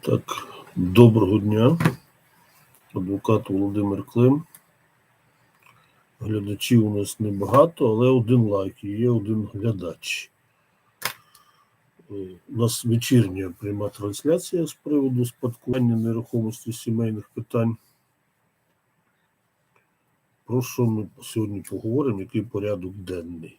Так, доброго дня. Адвокат Володимир Клим. Глядачів у нас небагато, але один лайк і є один глядач. Е, У нас вечірня пряма трансляція з приводу спадкування нерухомості сімейних питань. Про що ми сьогодні поговоримо, який порядок денний.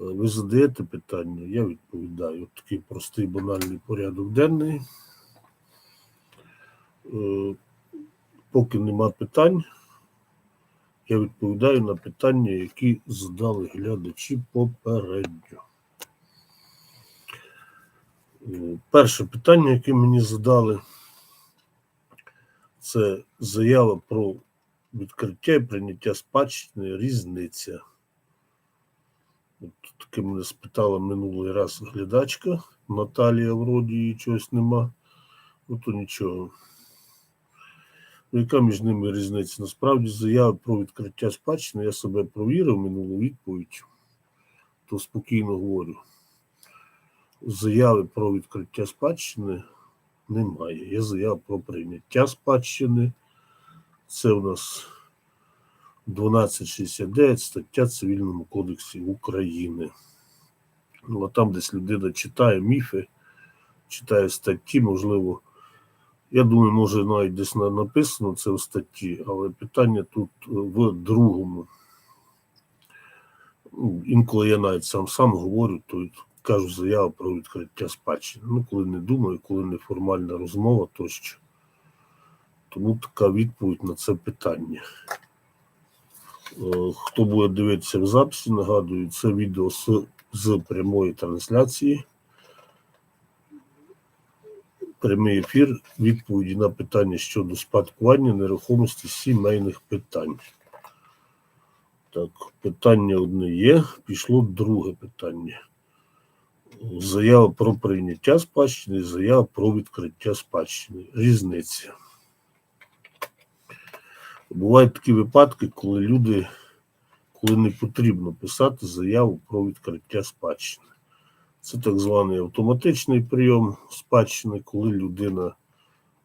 Е, Ви задаєте питання, я відповідаю. От такий простий банальний порядок денний. Е, Поки нема питань, я відповідаю на питання, які задали глядачі попередньо. Е, Перше питання, яке мені задали, це заява про відкриття і прийняття спадщини різниця. От таке мене спитала минулий раз глядачка Наталія, вроді її чогось нема. Ну то нічого. Яка між ними різниця? Насправді заява про відкриття спадщини, я себе провірив минулу відповідь, то спокійно говорю. Заяви про відкриття спадщини немає. Є заява про прийняття спадщини. Це у нас 1269 стаття Цивільному кодексі України. Ну, а там десь людина читає міфи, читає статті, можливо, я думаю, може навіть десь на- написано це в статті, але питання тут е, в другому. Ну, Інколи я навіть сам сам говорю, то кажу заяву про відкриття спадщини. Ну, коли не думаю, коли неформальна розмова тощо. Тому така відповідь на це питання. Е, Хто буде дивитися в записі, нагадую, це відео з, з прямої трансляції. Прямий ефір відповіді на питання щодо спадкування нерухомості сімейних питань. Так, питання одне є. Пішло друге питання. Заява про прийняття спадщини, заява про відкриття спадщини. Різниця. Бувають такі випадки, коли люди, коли не потрібно писати заяву про відкриття спадщини. Це так званий автоматичний прийом спадщини, коли людина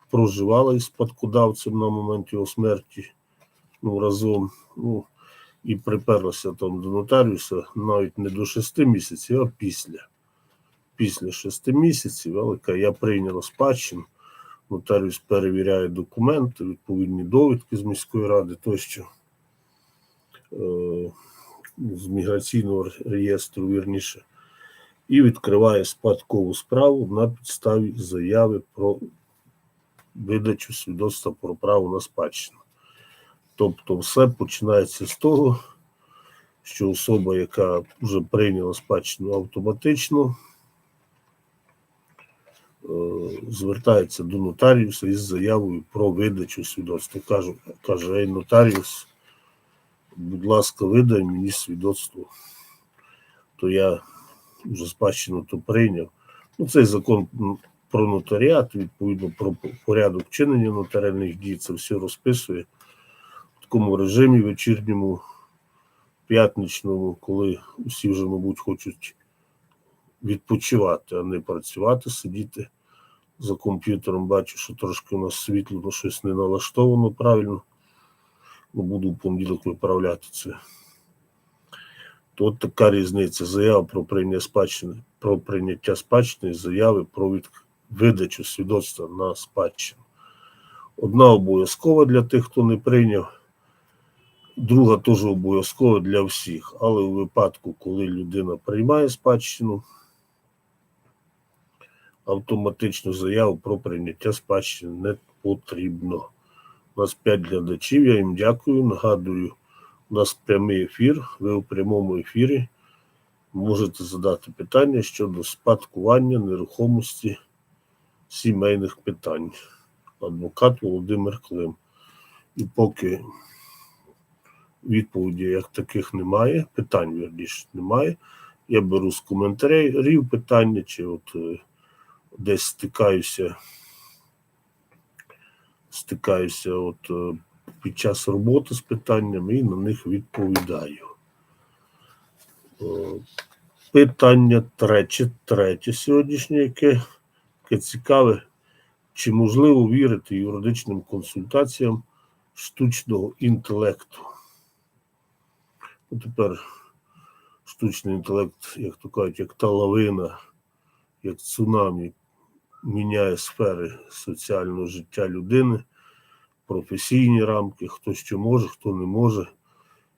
проживала із спадкодавцем на момент його смерті ну, разом, ну, і приперлася там до нотаріуса навіть не до 6 місяців, а після. Після 6 місяців, але я прийняла спадщину, нотаріус перевіряє документи, відповідні довідки з міської ради тощо. Е, з міграційного реєстру, вірніше і відкриває спадкову справу на підставі заяви про видачу свідоцтва про право на спадщину. Тобто, все починається з того, що особа, яка вже прийняла спадщину автоматично, звертається до нотаріуса із заявою про видачу свідоцтва. Каже, каже, ей, нотаріус, будь ласка, видай мені свідоцтво. То я вже спадщину то прийняв. Ну, цей закон про нотаріат, відповідно про порядок вчинення нотаріальних дій, це все розписує в такому режимі вечірньому, п'ятничному, коли усі вже, мабуть, хочуть відпочивати, а не працювати, сидіти за комп'ютером. Бачу, що трошки у нас світло, ну, щось не налаштовано правильно. Ну, буду в понеділок виправляти це. То от така різниця. Заява про прийняття спадщини, про прийняття спадщини, і заяви про від... видачу свідоцтва на спадщину. Одна обов'язкова для тих, хто не прийняв, друга теж обов'язкова для всіх. Але у випадку, коли людина приймає спадщину, автоматичну заяву про прийняття спадщини не потрібно. У нас 5 глядачів, я їм дякую. Нагадую, у нас прямий ефір. Ви у прямому ефірі можете задати питання щодо спадкування нерухомості сімейних питань. Адвокат Володимир Клим. І поки відповіді як таких немає, питань вірніше немає. Я беру з коментарів питання, чи от е, десь стикаюся, стикаюся от е, під час роботи з питаннями і на них відповідаю. Е, Питання третє, третє сьогоднішнє, яке, яке цікаве. Чи можливо вірити юридичним консультаціям штучного інтелекту? Ну, тепер штучний інтелект, як то кажуть, як та лавина, як цунамі, міняє сфери соціального життя людини, професійні рамки, хто що може, хто не може.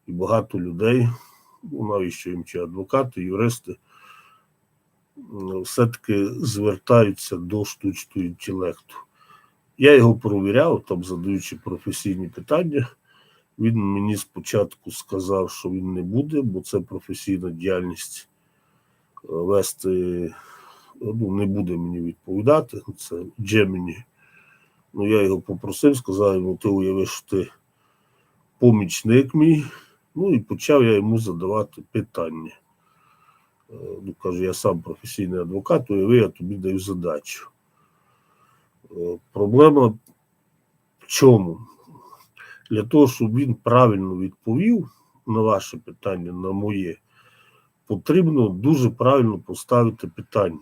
І багато людей, ну, навіщо їм чи адвокати, юристи, все-таки звертаються до штучного інтелекту. Я його провіряв, там задаючи професійні питання. Він мені спочатку сказав, що він не буде, бо це професійна діяльність е, вести ну, не буде мені відповідати. Це Gemini. Ну, я його попросив, сказав йому, ти уявиш, ти помічник мій. Ну і почав я йому задавати питання. Е, Ну, кажу, я сам професійний адвокат, уяви, я тобі даю задачу. Е, Проблема в чому? Для того, щоб він правильно відповів на ваше питання, на моє, потрібно дуже правильно поставити питання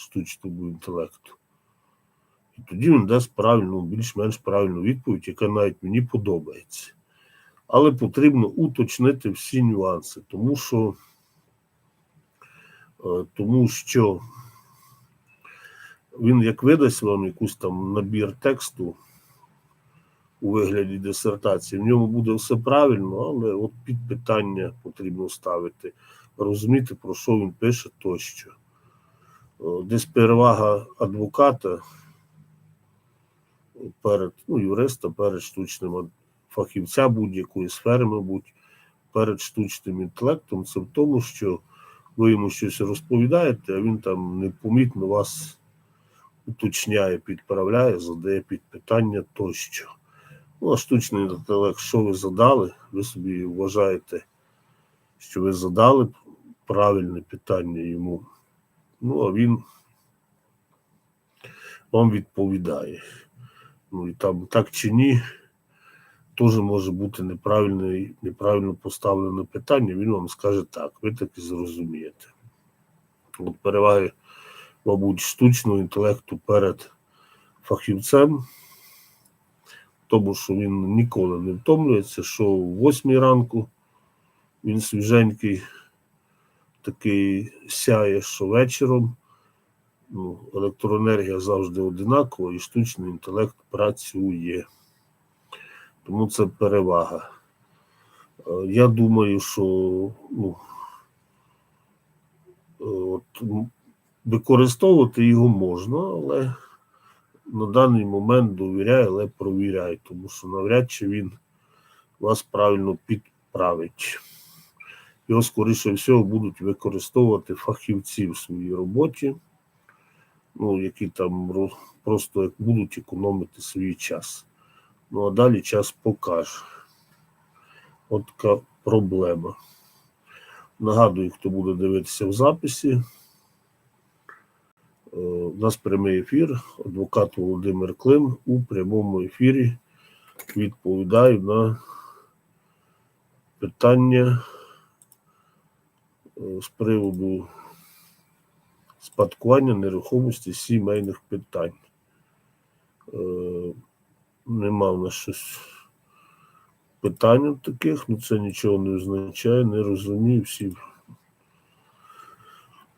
штучному інтелекту. І тоді він дасть правильну, більш-менш правильну відповідь, яка навіть мені подобається. Але потрібно уточнити всі нюанси, тому що, е, тому що він як видасть вам якусь там набір тексту у вигляді дисертації, в ньому буде все правильно, але от під питання потрібно ставити, розуміти, про що він пише тощо. Десь перевага адвоката перед ну, юриста, перед штучним фахівця будь-якої сфери, мабуть, перед штучним інтелектом, це в тому, що ви йому щось розповідаєте, а він там непомітно вас уточняє, підправляє, задає під питання тощо. Ну, а штучний інтелект, що ви задали, ви собі вважаєте, що ви задали правильне питання йому. Ну, а він вам відповідає. Ну і там так чи ні, теж може бути неправильне, неправильно поставлене питання, він вам скаже так, ви так і зрозумієте. От переваги, мабуть, штучного інтелекту перед фахівцем, тому що він ніколи не втомлюється, що о 8 ранку він свіженький, такий сяє, що вечором. Ну, електроенергія завжди одинакова, і штучний інтелект працює. Тому це перевага. Е, Я думаю, що ну, е, от, використовувати його можна, але на даний момент довіряй, але провіряй, тому що навряд чи він вас правильно підправить. Його, скоріше всього, будуть використовувати фахівці в своїй роботі, ну, які там просто будуть економити свій час. Ну, а далі час покаже. От така проблема. Нагадую, хто буде дивитися в записі. Е, У нас прямий ефір. Адвокат Володимир Клим у прямому ефірі відповідаю на питання з приводу спадкування нерухомості сімейних питань. Е, Нема в нас щось питань таких, ну це нічого не означає, не розумію всі.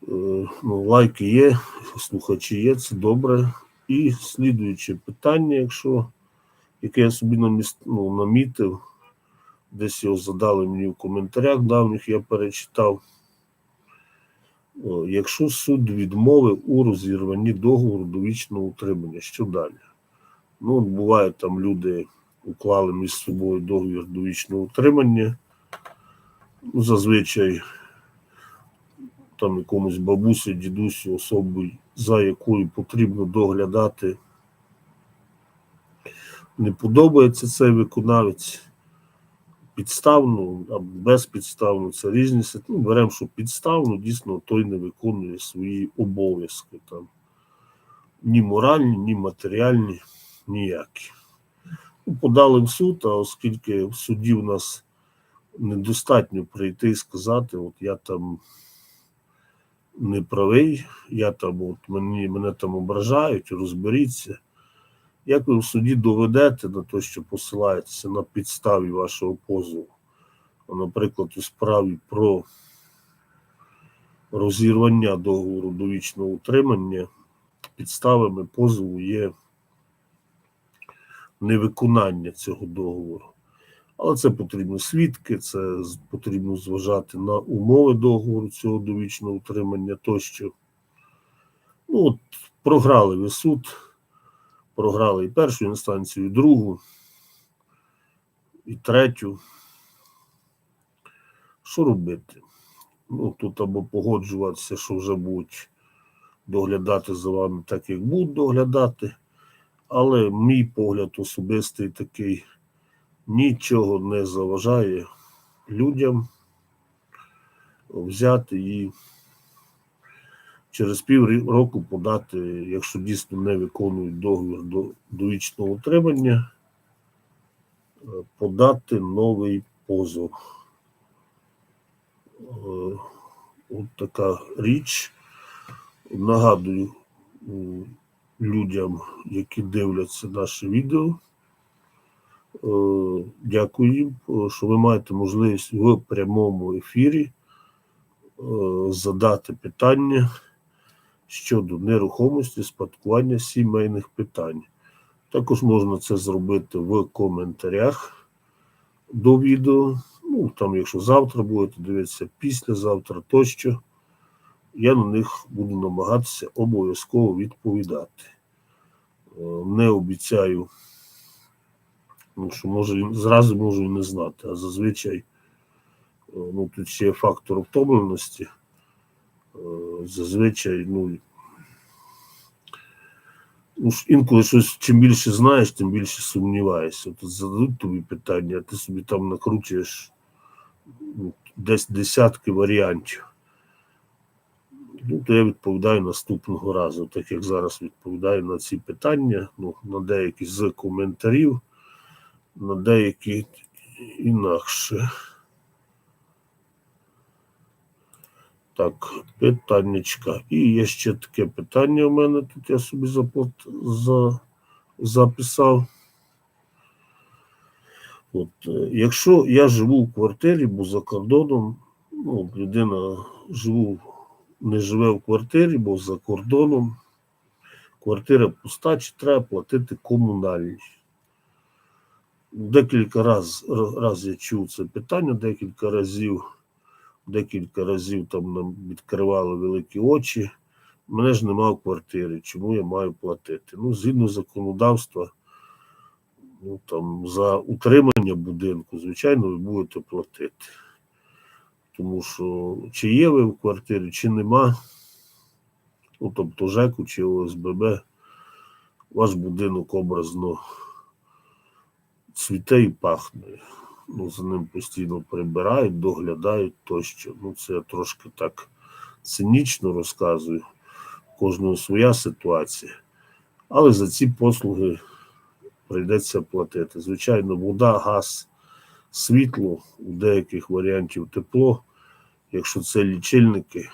Е, Ну, лайки є, слухачі є, це добре. І слідуюче питання, якщо яке я собі наміс, ну, намітив, десь його задали мені в коментарях давніх, я перечитав. О, Якщо суд відмовив у розірванні договору довічного утримання, що далі? Ну, буває, там люди уклали між собою договір довічного утримання. Ну, зазвичай там якомусь бабусі, дідусю, особи, за якою потрібно доглядати. Не подобається цей виконавець. Підставно або безпідставно, це різні. Ну, беремо, що підставно, дійсно, той не виконує свої обов'язки там. Ні моральні, ні матеріальні, ніякі. Ну, подали в суд, а оскільки в суді в нас недостатньо прийти і сказати, от я там не правий, я там от мені, мене там ображають, розберіться. Як ви в суді доведете на те, що посилаєтеся на підставі вашого позову? Наприклад, у справі про розірвання договору довічного утримання підставами позову є невиконання цього договору. Але це потрібно свідки, це потрібно зважати на умови договору цього довічного утримання тощо. Ну, от, програли ви суд, програли і першу інстанцію, і другу, і третю. Що робити? Ну, тут або погоджуватися, що вже будуть доглядати за вами так, як будуть доглядати. Але мій погляд особистий такий нічого не заважає людям взяти і через пів року подати, якщо дійсно не виконують договір до довічного утримання, е, подати новий позов. Е, От така річ. Нагадую людям, які дивляться наше відео. Е, Дякую їм, що ви маєте можливість в прямому ефірі задати питання щодо нерухомості, спадкування сімейних питань. Також можна це зробити в коментарях до відео. Ну, там, якщо завтра будете дивитися, післязавтра тощо, я на них буду намагатися обов'язково відповідати. Е, Не обіцяю, ну, що може зразу можу і не знати, а зазвичай е, ну, тут ще є фактор втомленості. Е, Зазвичай, ну, ну, інколи щось чим більше знаєш, тим більше сумніваєшся. От зададуть тобі питання, а ти собі там накручуєш ну, десь десятки варіантів. Ну, то я відповідаю наступного разу, так як зараз відповідаю на ці питання, ну, на деякі з коментарів, на деякі інакше. Так, питаннячка. І є ще таке питання у мене тут я собі заплат... за... записав. От, е, якщо я живу в квартирі, бо за кордоном, ну, людина живу, не живе в квартирі, бо за кордоном, квартира пуста, чи треба платити комунальні. Декілька раз, раз я чув це питання, декілька разів, декілька разів там нам відкривали великі очі. Мене ж нема в квартирі, чому я маю платити? Ну, згідно законодавства, ну, там, за утримання будинку, звичайно, ви будете платити. Тому що чи є ви в квартирі, чи нема, ну, тобто ЖЕКу чи ОСББ, ваш будинок образно цвіте і пахне. Ну, за ним постійно прибирають, доглядають тощо. Ну, це я трошки так цинічно розказую. Кожного своя ситуація. Але за ці послуги прийдеться платити. Звичайно, вода, газ, світло, у деяких варіантів тепло. Якщо це лічильники,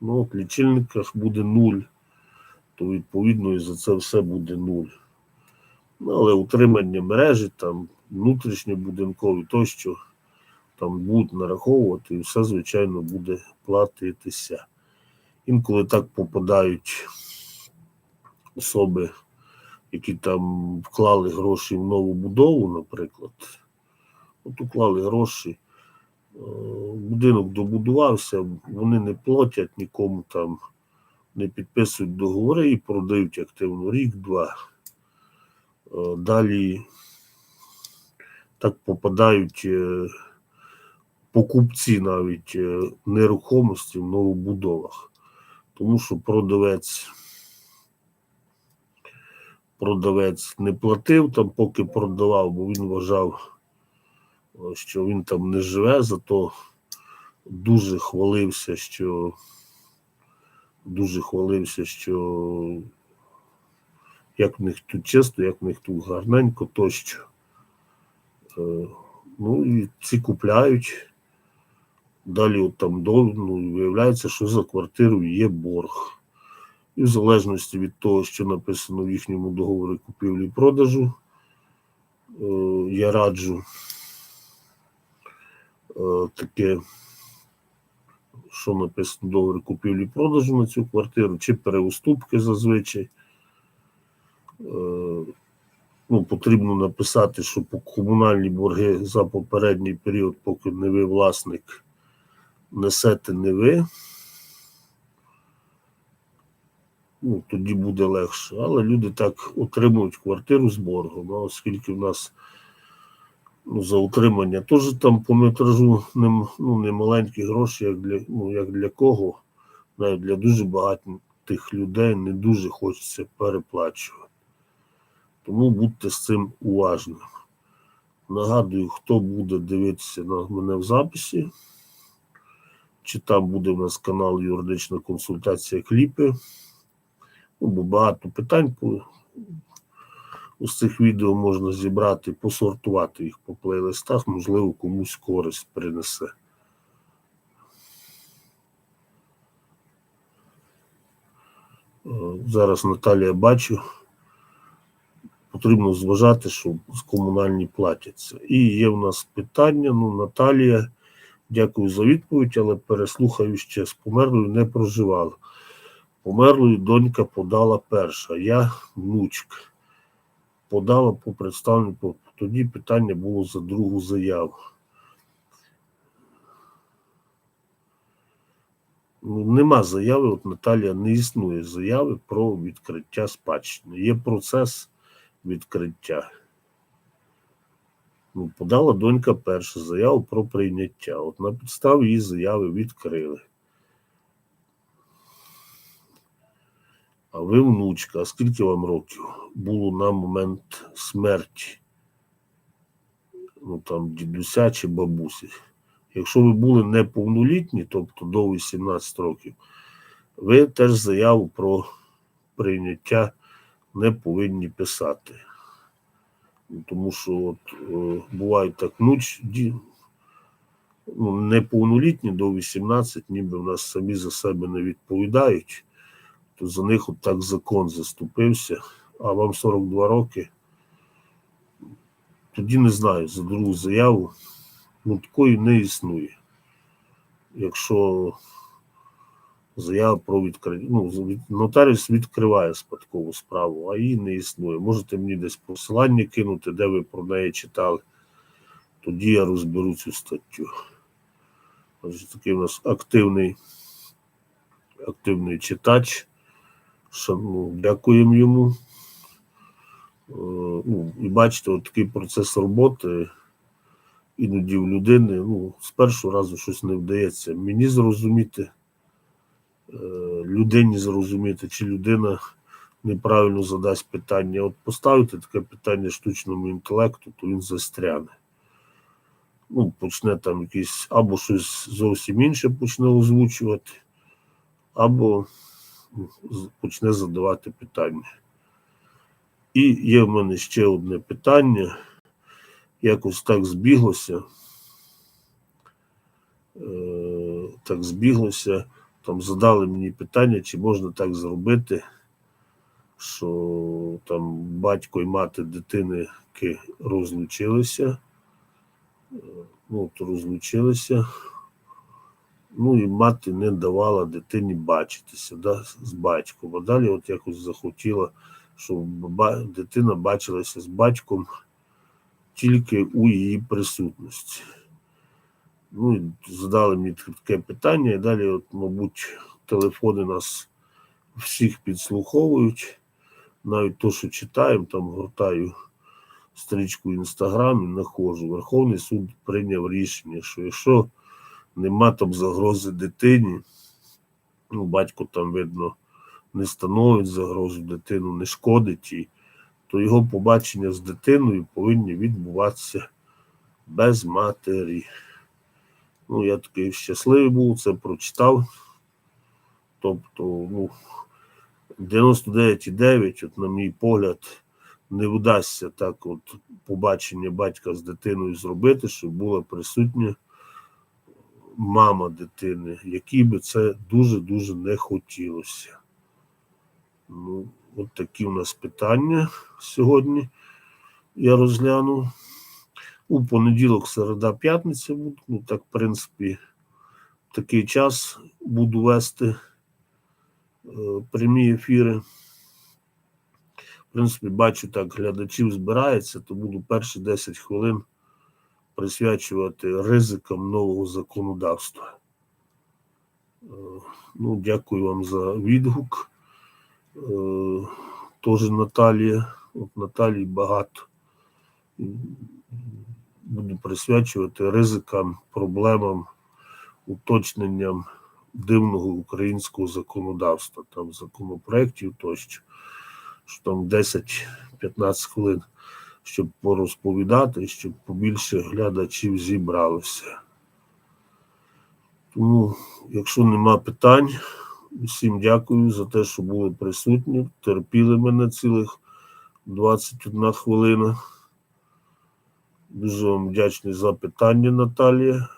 ну в лічильниках буде нуль, то відповідно і за це все буде нуль. Ну, але утримання мережі, там внутрішньобудинкові тощо, там будуть нараховувати, і все, звичайно, буде платитися. Інколи так попадають особи, які там вклали гроші в нову будову, наприклад. От уклали гроші, е, будинок добудувався, вони не платять нікому там, не підписують договори і продають активно рік-два. Е, Далі так попадають е, покупці навіть е, нерухомості в новобудовах. Тому що продавець продавець не платив там, поки продавав, бо він вважав, е, що він там не живе, зато дуже хвалився, що дуже хвалився, що як в них тут чисто, як в них тут гарненько тощо. Е, Ну і ці купляють, Далі от там ну, виявляється, що за квартиру є борг. І в залежності від того, що написано в їхньому договорі купівлі і продажу, е, я раджу е, таке, що написано в договорі купівлі і продажу на цю квартиру, чи переуступки зазвичай. Ну, потрібно написати, що по комунальні борги за попередній період, поки не ви власник, несете не ви. Ну, тоді буде легше. Але люди так отримують квартиру з боргом. А оскільки в нас ну, за утримання теж там по метражу не, ну, не маленькі гроші, як для, ну, як для кого, навіть для дуже багатих людей не дуже хочеться переплачувати. Тому будьте з цим уважними. Нагадую, хто буде дивитися на мене в записі, чи там буде в нас канал Юридична консультація кліпи. Ну, бо багато питань по, з цих відео можна зібрати, посортувати їх по плейлистах, можливо, комусь користь принесе. Е, Зараз Наталія бачу. Потрібно зважати, що з комунальні платяться. І є в нас питання. Ну, Наталія, дякую за відповідь, але переслухаю ще з померлою не проживала. Померлою донька подала перша, я внучка. Подала по представнику. Тоді питання було за другу заяву. Ну, нема заяви, от Наталія не існує заяви про відкриття спадщини. Є процес відкриття. Ну, подала донька перша заяву про прийняття. От на підставі її заяви відкрили. А ви внучка, а скільки вам років було на момент смерті? Ну там дідуся чи бабусі. Якщо ви були неповнолітні, тобто до 18 років, ви теж заяву про прийняття не повинні писати. Ну, Тому що от, е, бувають так внуч, ді, ну, неповнолітні до 18, ніби в нас самі за себе не відповідають, то за них от так закон заступився, а вам 42 роки. Тоді не знаю, за другу заяву. Ну, такої не існує. Якщо заява про відкриття. Ну, нотаріус відкриває спадкову справу, а її не існує. Можете мені десь посилання кинути, де ви про неї читали. Тоді я розберу цю статтю. Отже, такий у нас активний, активний читач. Шан- ну, дякуємо йому. Е, Ну, і бачите, от такий процес роботи іноді в людини ну, з першого разу щось не вдається. Мені зрозуміти, людині зрозуміти, чи людина неправильно задасть питання. От поставити таке питання штучному інтелекту, то він застряне. Ну, почне там якийсь або щось зовсім інше почне озвучувати, або ну, почне задавати питання. І є в мене ще одне питання. Якось так збіглося. Е, так збіглося. Там задали мені питання, чи можна так зробити, що там батько і мати дитини розлучилися. Е, Ну, то розлучилися. Ну і мати не давала дитині бачитися да, з батьком. А далі от якось захотіла, щоб дитина бачилася з батьком тільки у її присутності. Ну, і задали мені таке питання, і далі, от, мабуть, телефони нас всіх підслуховують. Навіть то, що читаємо, там гортаю стрічку в інстаграмі, знаходжу. Верховний суд прийняв рішення, що якщо нема там загрози дитині, ну, батько там, видно, не становить загрозу дитину, не шкодить їй, то його побачення з дитиною повинні відбуватися без матері. Ну, я такий щасливий був, це прочитав. Тобто, ну, 99,9, от, на мій погляд, не вдасться так от побачення батька з дитиною зробити, щоб була присутня мама дитини, якій би це дуже-дуже не хотілося. Ну, от такі у нас питання сьогодні я розглянув. У понеділок, середа, п'ятниця. Ну, так, в принципі, в такий час буду вести е, прямі ефіри. В принципі, бачу, так глядачів збирається, то буду перші 10 хвилин присвячувати ризикам нового законодавства. Е, Ну, дякую вам за відгук. Е, Теж Наталія. От Наталії багато. Буду присвячувати ризикам, проблемам, уточненням дивного українського законодавства, там законопроєктів тощо, що там 10-15 хвилин, щоб порозповідати, щоб побільше глядачів зібралося. Тому, якщо нема питань, всім дякую за те, що були присутні, терпіли мене цілих 21 хвилина. Дуже вам вдячний за питання, Наталія.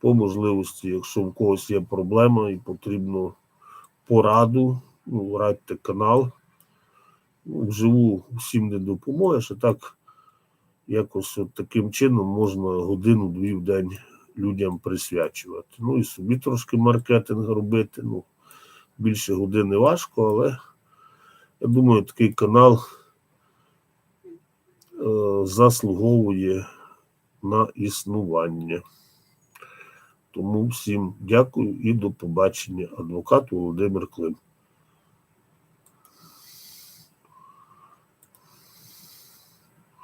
По можливості, якщо в когось є проблема і потрібно пораду, ну, радьте канал. Вживу всім не допоможеш, а так якось от таким чином можна годину-дві в день людям присвячувати. Ну і собі трошки маркетинг робити. Ну, більше години важко, але я думаю, такий канал заслуговує на існування. Тому всім дякую і до побачення. Адвокат Володимир Клим.